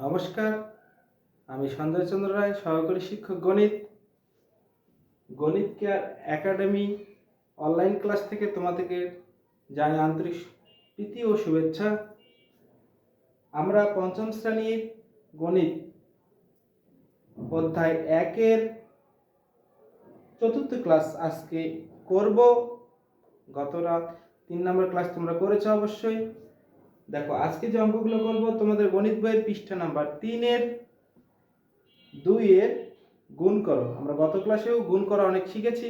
নমস্কার, আমি সঞ্জয় চন্দ্র রায়, সহকারী শিক্ষক গণিত। গণিত কেয়ার একাডেমি অনলাইন ক্লাস থেকে তোমাদেরকে জানি আন্তরিক প্রীতি ও শুভেচ্ছা। আমরা পঞ্চম শ্রেণির গণিত অধ্যায় একের চতুর্থ ক্লাস আজকে করব। গত রাত তিন নম্বর ক্লাস তোমরা করেছ অবশ্যই। দেখো, আজকে যে অঙ্কগুলো করব তোমাদের গণিত বইয়ের পৃষ্ঠা নাম্বার তিনের দুইয়ের গুণ করো। আমরা গত ক্লাসেও গুণ করা অনেক শিখেছি,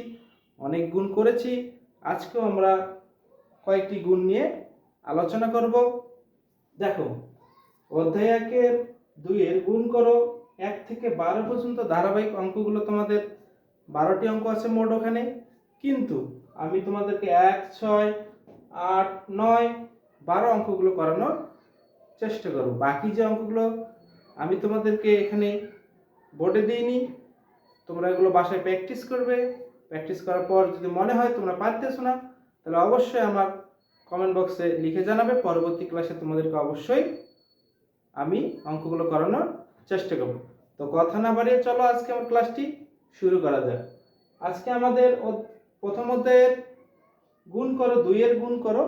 অনেক গুণ করেছি। আজকেও আমরা কয়েকটি গুণ নিয়ে আলোচনা করব। দেখো অধ্যায় একের দুইয়ের গুণ করো। এক থেকে বারো পর্যন্ত ধারাবাহিক অঙ্কগুলো তোমাদের, বারোটি অঙ্ক আছে মোট ওখানে। কিন্তু আমি তোমাদেরকে এক, ছয়, আট, নয় বারো অঙ্কগুলো করানোর চেষ্টা করব। বাকি যে অঙ্কগুলো আমি তোমাদেরকে এখানে বোর্ডে দিইনি, তোমরা এগুলো বাসায় প্র্যাকটিস করবে। প্র্যাকটিস করার পর যদি মনে হয় তোমরা পারতেছো না, তাহলে অবশ্যই আমার কমেন্ট বক্সে লিখে জানাবে। পরবর্তী ক্লাসে তোমাদেরকে অবশ্যই আমি অঙ্কগুলো করানোর চেষ্টা করব। তো কথা না বাড়িয়ে চলো আজকে আমার ক্লাসটি শুরু করা যাক। আজকে আমাদের প্রথম অধ্যায়ের গুণ করো, দুইয়ের গুণ করো।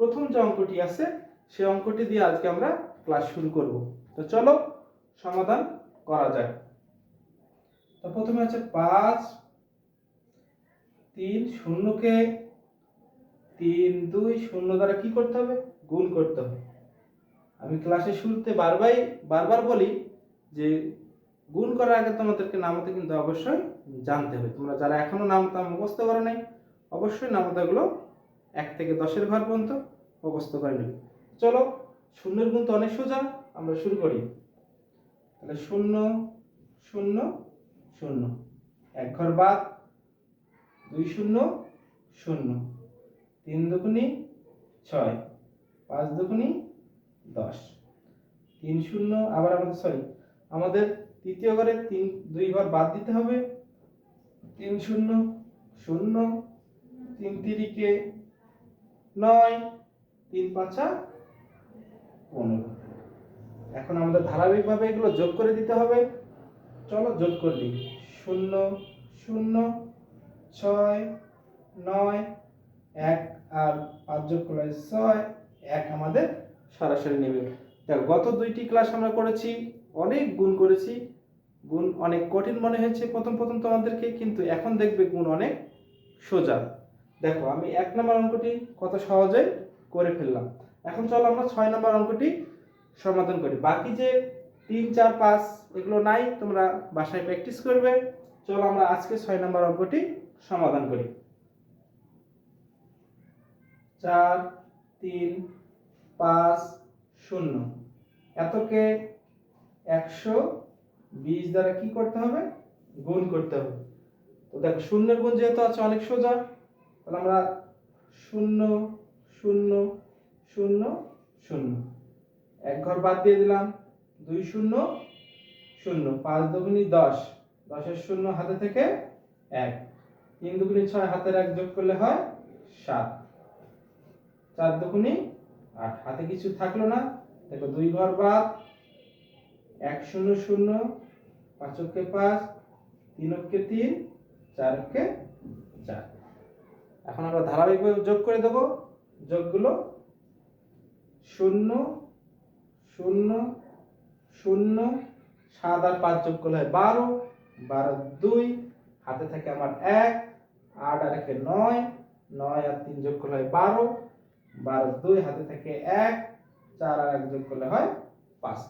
প্রথম যে অঙ্কটি আছে সেই অঙ্কটি দিয়ে আজকে আমরা ক্লাস শুরু করব। তো চলো, সমাধান করা যাক। তো প্রথমে আছে পাঁচ, তিন শূন্যকে, তিন, দুই শূন্য দ্বারা কি করতে হবে? গুণ করতে হবে। আমি ক্লাসের শুরুতে বারবার বারবার বলি যে গুণ করার আগে তোমাদেরকে নামতে কিন্তু অবশ্যই জানতে হবে। তোমরা যারা এখনও নামতা মুখস্থ করো নাই, অবশ্যই নামতাগুলো এক থেকে দশের ঘর পর্যন্ত মুখস্থ করে চলো, শূন্যের গুণ তো অনেক সোজা, আমরা শুরু করি। তাহলে শূন্য শূন্য শূন্য। এক ঘর বাদ, দুই শূন্য শূন্য। তিন দুগুনি ছয়, পাঁচ দুগুনি দশ। তিন শূন্য, আবার আমাদের সরি আমাদের তৃতীয় ঘরে তিন, দুই ঘর বাদ দিতে হবে। তিন শূন্য শূন্য। তিন তিরিকে নয়, তিন, পাঁচা পনেরো। এখন আমাদের ধারাবাহিকভাবে এগুলো যোগ করে দিতে হবে। চলো যোগ করে দিই। শূন্য শূন্য, ছয়, নয়, এক, আর পাঁচ যোগ করলে ছয়, এক আমাদের সরাসরি নেবে। দেখো, গত দুইটি ক্লাস আমরা করেছি, অনেক গুণ করেছি। গুণ অনেক কঠিন মনে হয়েছে প্রথম প্রথম তোমাদেরকে, কিন্তু এখন দেখবে গুণ অনেক সোজা। দেখো, আমি এক নম্বর অঙ্কটি কত সহজে করে ফেললাম। এখন চলো আমরা ছয় নম্বর অঙ্কটি সমাধান করি। বাকি যে তিন, চার, পাঁচ, এগুলো নাই, তোমরা বাসায় প্র্যাকটিস করবে। চলো আমরা আজকে ছয় নম্বর অঙ্কটি সমাধান করি। চার, তিন, পাঁচ, শূন্য। এতকে একশো বিশ দ্বারা কি করতে হবে? গুণ করতে হবে। তো দেখো, শূন্যের গুণ যেহেতু আছে, অনেক সোজা। তাহলে আমরা শূন্য শূন্য শূন্য শূন্য। এক ঘর বাদ দিয়ে দিলাম। দুই শূন্য শূন্য। পাঁচ দুগুনি দশ। দশের শূন্য হাতে থেকে এক। তিন দুগুনি ছয় হাতের এক যোগ করলে হয় সাত। চার দুগুনি আট। হাতে কিছু থাকল না। দেখো দুই ঘর বাদ, এক শূন্য শূন্য পাঁচকে পাঁচ তিনকে তিন চারকে চার। এখন আমরা ধারাবাহিকভাবে যোগ করে দেবো। যোগগুলো শূন্য শূন্য শূন্য, সাত আর পাঁচ যোগ করলে হয় বারো। বারো দুই, হাতে থাকে আমার এক, আট আর একে নয় নয় আর তিন যোগ করলে হয় বারো। বারো দুই, হাতে থাকে এক, চার আর এক যোগ করলে হয় পাঁচ।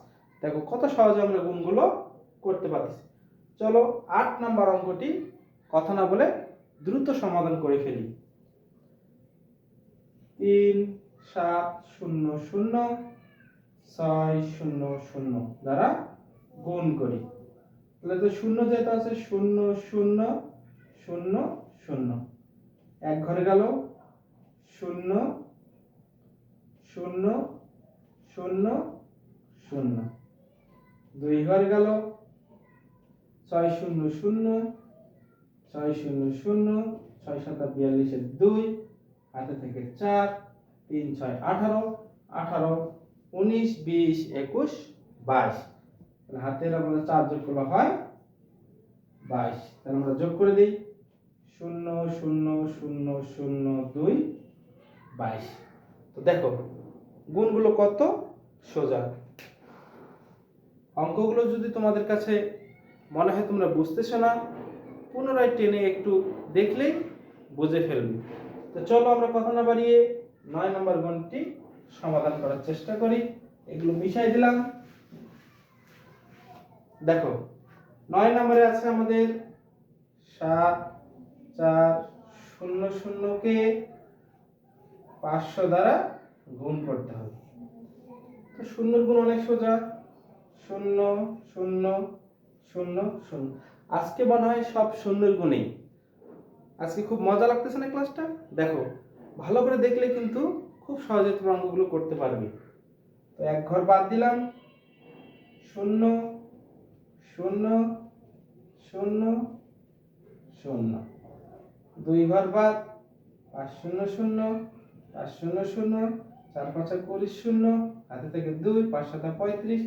দেখো কত সহজে আমরা গুণগুলো করতে পারতেছি। চলো আট নাম্বার অঙ্কটি কথা না বলে দ্রুত সমাধান করে ফেলি। তিন, সাত, শূন্য শূন্য, ছয়, শূন্য শূন্য দ্বারা গুণ করি। তাহলে তো শূন্য যেহেতু আছে, শূন্য শূন্য শূন্য শূন্য। এক ঘরে গেল, শূন্য শূন্য শূন্য শূন্য। দুই ঘরে গেল, ছয়, শূন্য শূন্য, ছয়, শূন্য শূন্য, ছয়, সাত বিয়াল্লিশের দুই হাতে থেকে চার, তিন, ছয়, আঠারো আঠারো, উনিশ, বিশ, একুশ, বাইশ। তাহলে হাতের আমরা চার যোগ করলে হয় বাইশ। তাহলে আমরা যোগ করে দিই শূন্য শূন্য শূন্য শূন্য, দুই, বাইশ। তো দেখো, গুণগুলো কত? সোজা। অঙ্কগুলো যদি তোমাদের কাছে মনে হয় তোমরা বুঝতেছো না, পুনরায় টেনে একটু দেখলেই বুঝে ফেলবে। তো চলো আমরা কথা না বাড়িয়ে নয় নম্বর গুণটি সমাধান করার চেষ্টা করি। এগুলো মিশাই দিলাম। দেখো, নয় নম্বরে আছে আমাদের সাত চার শূন্য শূন্যকে পাঁচশো দ্বারা গুণ করতে হবে। তো শূন্যর গুণ অনেক সোজা। শূন্য শূন্য শূন্য শূন্য। আজকে মনে হয় সব শূন্যের গুণেই। আজকে খুব মজা লাগতেছে না ক্লাসটা দেখো, ভালো করে দেখলে কিন্তু খুব সহজে তোমার অঙ্কগুলো করতে পারবে। তো এক ঘর বাদ দিলাম। শূন্য শূন্য শূন্য শূন্য। দুই ঘর বাদ, পাঁচ শূন্য শূন্য, পাঁচ শূন্য শূন্য, চার পাঁচা কুড়ি শূন্য, হাতে থেকে দুই, পাঁচ সাতা পঁয়ত্রিশ,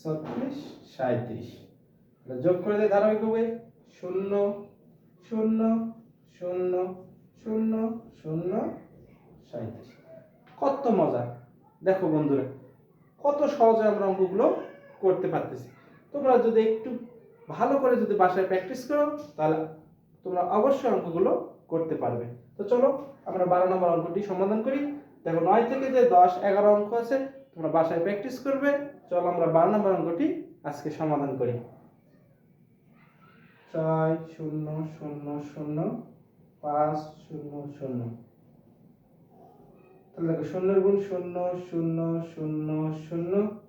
ছত্রিশ সাঁত্রিশ যোগ করে দিয়ে ধারাবাহিকভাবে। শূন্য শূন্য শূন্য শূন্য শূন্য সাঁত্রিশ কত মজা। দেখো বন্ধুরা, কত সহজে আমরা অঙ্কগুলো করতে পারতেছি। তোমরা যদি একটু ভালো করে যদি বাসায় প্র্যাকটিস করো, তাহলে তোমরা অবশ্যই অঙ্কগুলো করতে পারবে। তো চলো, আমরা বারো নম্বর অঙ্কটি সমাধান করি। দেখো নয় থেকে যে দশ, এগারো অঙ্ক আছে, তোমরা বাসায় প্র্যাকটিস করবে। চলো আমরা বারো নম্বর অঙ্কটি আজকে সমাধান করি। ছয়, শূন্য শূন্য শূন্য পাঁচ শূন্য শূন্য। তাহলে দেখো শূন্যের গুণ শূন্য শূন্য শূন্য শূন্য।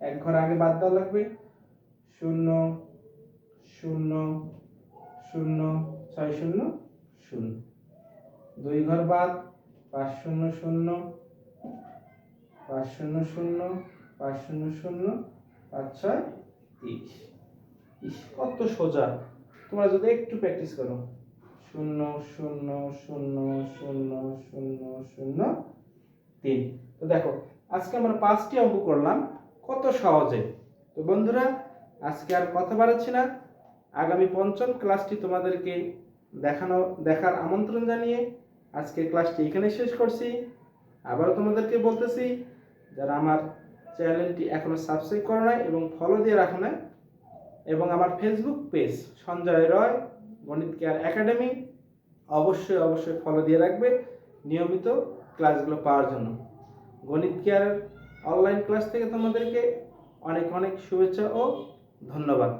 এক ঘর আগে বাদ দেওয়া লাগবে। শূন্য শূন্য শূন্য, ছয় শূন্য শূন্য। দুই ঘর বাদ, পাঁচ শূন্য শূন্য, পাঁচ শূন্য শূন্য, পাঁচ শূন্য শূন্য, পাঁচ ছয় তিরিশ। কত সোজা। তোমরা যদি একটু প্র্যাকটিস করো। শূন্য শূন্য শূন্য শূন্য শূন্য শূন্য তিন। তো দেখো, আজকে আমরা পাঁচটি অঙ্ক করলাম, কত সহজে? তো বন্ধুরা, আজকে আর কথা বাড়াচ্ছি না। আগামী পঞ্চম ক্লাসটি তোমাদেরকে দেখানো, দেখার আমন্ত্রণ জানিয়ে আজকে ক্লাসটি এখানে শেষ করছি। আবারও তোমাদেরকে বলতেছি, যারা আমার চ্যানেলটি এখনও সাবস্ক্রাইব করো নাই এবং ফলো দিয়ে রাখো না এবং আমার ফেসবুক পেজ সঞ্জয় রয়, গণিত কেয়ার একাডেমি অবশ্যই অবশ্যই ফলো দিয়ে রাখবে নিয়মিত ক্লাসগুলো পাওয়ার জন্য। গণিত কেয়ার অনলাইন ক্লাস থেকে তোমাদেরকে অনেক অনেক শুভেচ্ছা ও ধন্যবাদ।